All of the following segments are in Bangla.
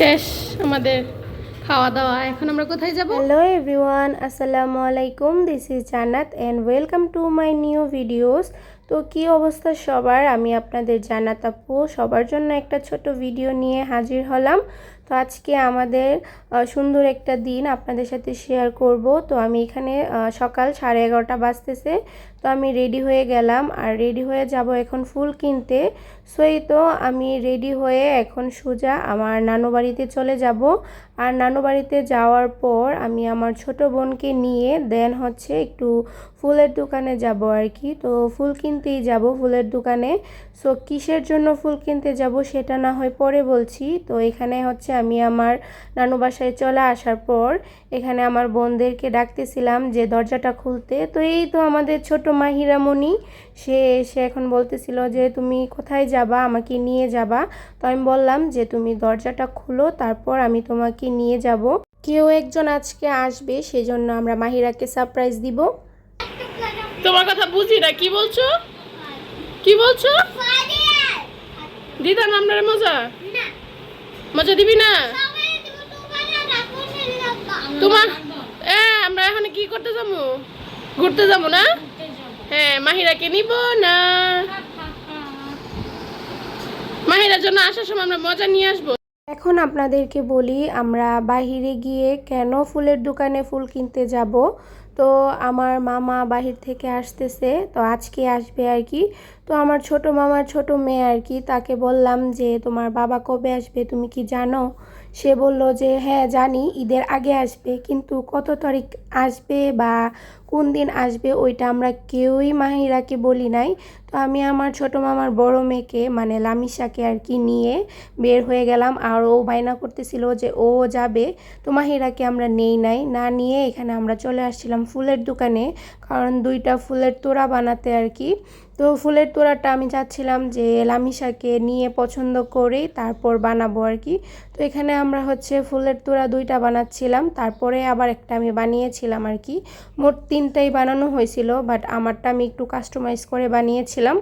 শেষ আমাদের খাওয়া দাওয়া এখন আমরা কোথায় যাব? হ্যালো এভরিওয়ান আসসালামু আলাইকুম। This is Jannat and welcome to my new videos তো কি অবস্থা সবার? আমি আপনাদের জান্নাত আপু। সবার জন্য একটা ছোট ভিডিও নিয়ে হাজির হলাম। তো আজকে আমাদের সুন্দর একটা দিন আপনাদের সাথে শেয়ার করব। তো আমি এখানে সকাল সাড়ে এগারোটা বাজতেছে। তো আমি রেডি হয়ে গেলাম। আর রেডি হয়ে যাব এখন ফুল কিনতে। সো এই তো আমি রেডি হয়ে এখন সোজা আমার নানু বাড়িতে চলে যাব। আর নানু বাড়িতে যাওয়ার পর আমি আমার ছোট বোনকে নিয়ে দেন হচ্ছে একটু ফুলের দোকানে যাব আর কি। তো ফুল কিনতেই যাব ফুলের দোকানে। সো কিসের জন্য ফুল কিনতে যাব সেটা না হয় পরে বলছি। তো এখানে হচ্ছে আমি আমার নানু বাসায় চলে আসার পর এখানে আমার বোনদেরকে ডাকতেছিলাম যে দরজাটা খুলতে। তো এই তো আমাদের ছোট মাহিরামণি সে এসে এখন বলতেছিল যে তুমি কোথায় যাবা? আমাকে নিয়ে যাবা? তো আমি বললাম যে তুমি দরজাটা খুলো তারপর আমি তোমাকে নিয়ে যাব। কেউ একজন আজকে আসবে সেজন্য আমরা মাহিরাকে সারপ্রাইজ দিব। তোমার কথা বুঝি না কি বলছো? কি বলছো? দিদা নামটারে মজা? মজা দিবি না? তোমার এ আমরা এখন কি করতে যাব? ঘুরতে যাব না? হ্যাঁ মাহিরাকে নিব না। মাহিরার জন্য আসার সময় আমরা মজা নিয়ে আসব। এখন আপনাদেরকে বলি, আমরা বাহিরে গিয়ে কেন ফুলের দোকানে ফুল কিনতে যাব? তো আমার মামা বাহির থেকে আসতেছে, তো আজকে আসবে আর কি। তো আমার ছোট মামার ছোট মেয়ে আর কি, তাকে বললাম যে, তোমার বাবা কবে আসবে? তুমি কি জানো? সে বলল যে হ্যাঁ জানি, ঈদের আগে আসবে। কিন্তু কত তারিখ আসবে বা কোন দিন আসবে ওইটা আমরা কেউই মাহিরাকে বলি নাই। তো আমি আমার ছোট মামার বড় মেয়েকে মানে লামিশাকে আর কি নিয়ে বের হয়ে গেলাম। আর ও বায়না করতেছিল যে ও যাবে, তো মাহিরাকে আমরা নেই নাই। না নিয়ে এখানে আমরা চলে আসছিলাম ফুলের দোকানে, কারণ দুইটা ফুলের তোড়া বানাতে আর কি। তো ফুলের তোড়াটা আমি চাচ্ছিলাম যে লামিশাকে নিয়ে পছন্দ করে তারপর বানাবো আর কি। তো এখানে আমরা হচ্ছে ফুলের তোড়া দুইটা বানাচ্ছিলাম, তারপরে আবার একটা আমি বানিয়েছিলাম আর কি। মোট তিনটাই বানানো হয়েছিল বাট আমারটা আমি একটু কাস্টমাইজ করে বানিয়েছিলাম।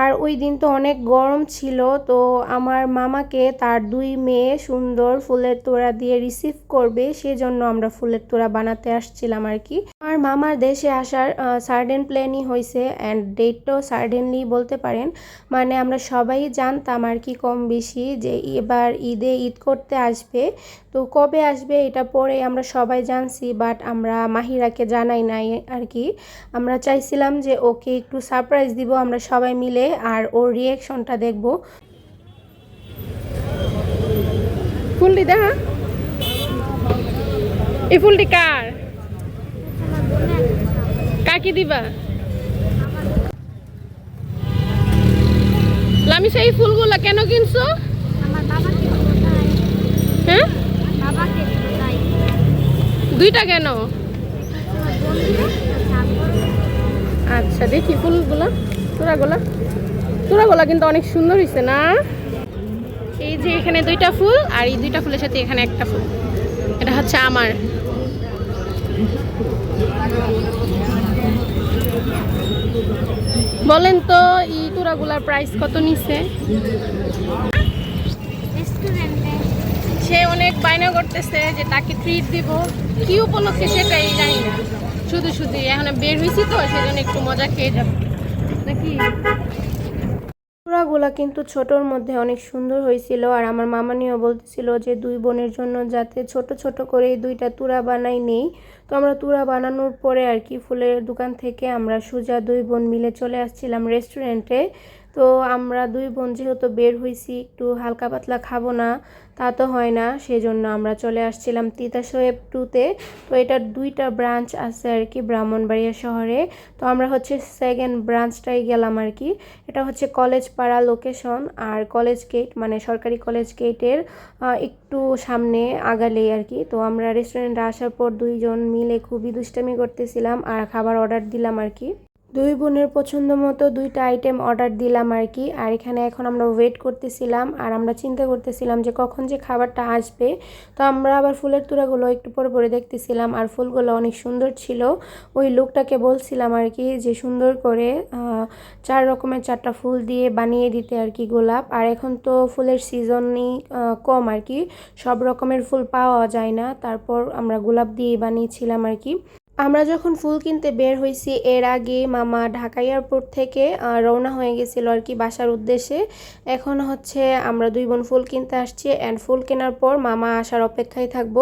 আর ওই দিন তো অনেক গরম ছিল, তো আমার মামাকে তার দুই মেয়ে সুন্দর ফুলের তোড়া দিয়ে রিসিভ করবে, সেজন্য আমরা ফুলের তোড়া বানাতে আসছিলাম আর কি। আমার মামার দেশে আসার সার্ডেন প্ল্যানই হয়েছে অ্যান্ড ডেটটাও সার্ডেনলি বলতে পারেন মানে আমরা সবাই জানতাম আর কি কম বেশি যে এবার ঈদে ঈদ করতে আসবে, তো কবে আসবে এটা পরে আমরা সবাই জানছি বাট আমরা মাহিরাকে জানাই নাই আর কি। আমরা চাইছিলাম যে ওকে একটু সারপ্রাইজ দিব, আমরা সবাই মিলে আর ওর রিয়েকশনটা দেখব। ফুলটি দেখা। এই ফুলটি কার? কাকে দিবা? লামিসা এই ফুলগুলা কেন কিনছো? হ্যাঁ? দুইটা কেন? আচ্ছা দেখি ফুলগুলো। তোরাগুলা। তোরাগুলা কিন্তু অনেক সুন্দর হয়েছে না? এই যে এখানে দুইটা ফুল আর এই দুইটা ফুলের সাথে এখানে একটা ফুল। এটা হচ্ছে আমার। বলেন তো, এই তোরাগুলার প্রাইস কত নিছে? সে অনেক বায়না করতেছে যে তাকে ট্রিট দিব। কি উপলক্ষে সেটাই জানি না। শুধু শুধু এখন বের হয়েছি তো, সেজন্য একটু মজা খেয়ে যাব। নাকি? তোড়াগুলা কিন্তু ছোটোর মধ্যে অনেক সুন্দর হয়েছিল, আর আমার মামানিও বলতেছিল যে দুই বোনের জন্য যাতে ছোট ছোট করে দুইটা তুরা বানাই নেই। তো আমরা তুরা বানানোর পরে আর কি ফুলের দোকান থেকে আমরা সুজা দুই বোন মিলে চলে আসছিলাম রেস্টুরেন্টে তো আমরা দুই বোন যেহেতু বের হয়েছি একটু হালকা পাতলা খাব না, তা তো হয় না, সেজন্য আমরা চলে আসছিলাম তিতা সোয়েব টুতে তো। এটার দুইটা ব্রাঞ্চ আছে আর কি ব্রাহ্মণবাড়িয়া শহরে। তো আমরা হচ্ছে সেকেন্ড ব্রাঞ্চটাই গেলাম আর কি। এটা হচ্ছে কলেজ পাড়া লোকেশন আর কলেজ গেট মানে সরকারি কলেজ গেটের একটু সামনে আগালেই আর কি। তো আমরা রেস্টুরেন্টে আসার পর দুইজন মিলে খুবই দুষ্টামি করতেছিলাম আর খাবার অর্ডার দিলাম আর কি। দুই বোনের পছন্দ মতো দুইটা আইটেম অর্ডার দিলাম আর কি। আর এখানে এখন আমরা ওয়েট করতেছিলাম আর আমরা চিন্তা করতেছিলাম যে কখন যে খাবারটা আসবে। তো আমরা আবার ফুলের তুরাগুলো একটু পরে পরে দেখতেছিলাম আর ফুলগুলো অনেক সুন্দর ছিল। ওই লোকটাকে বলছিলাম আর কি যে সুন্দর করে চার রকমের চারটা ফুল দিয়ে বানিয়ে দিতে আর কি গোলাপ। আর এখন তো ফুলের সিজনই কম আর কি। সব রকমের ফুল পাওয়া যায় না। তারপর আমরা গোলাপ দিয়ে বানিয়েছিলাম আর কি। আমরা যখন ফুল কিনতে বের হয়েছি, এর আগে মামা ঢাকা এয়ারপোর্ট থেকে রওনা হয়ে গেছিল আর কি বাসার উদ্দেশ্যে। এখন হচ্ছে আমরা দুই বোন ফুল কিনতে আসছি অ্যান্ড ফুল কেনার পর মামা আসার অপেক্ষায় থাকব।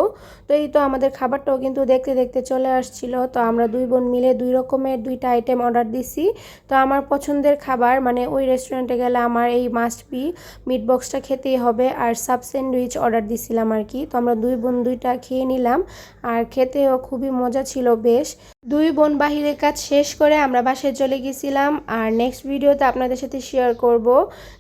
তো এই তো আমাদের খাবারটাও কিন্তু দেখতে দেখতে চলে আসছিল। তো আমরা দুই বোন মিলে দুই রকমের দুইটা আইটেম অর্ডার দিছি। তো আমার পছন্দের খাবার মানে ওই রেস্টুরেন্টে গেলে আমার এই মাস্ট বি মিট বক্সটা খেতেই হবে আর সাব স্যান্ডউইচ অর্ডার দিছিলাম আর কি। তো আমরা দুই বোন দুইটা খেয়ে নিলাম। আর খেতেও খুবই মজা ছিল বেশ। দুই বোন বাহিরের কাজ শেষ করে আমরা বাসায় চলে গেছিলাম। আর নেক্সট ভিডিওতে আপনাদের সাথে শেয়ার করব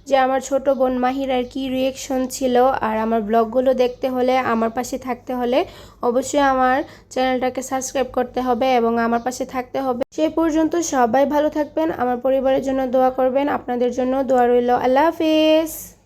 যে আমার ছোট বোন মাহিরার কি রিয়েকশন ছিল। আর আমার ব্লগগুলো দেখতে হলে, আমার পাশে থাকতে হলে অবশ্যই আমার চ্যানেলটাকে সাবস্ক্রাইব করতে হবে এবং আমার পাশে থাকতে হবে। সে পর্যন্ত সবাই ভালো থাকবেন, আমার পরিবারের জন্য দোয়া করবেন। আপনাদের জন্য দোয়া রইল। আল্লাহ হাফিজ।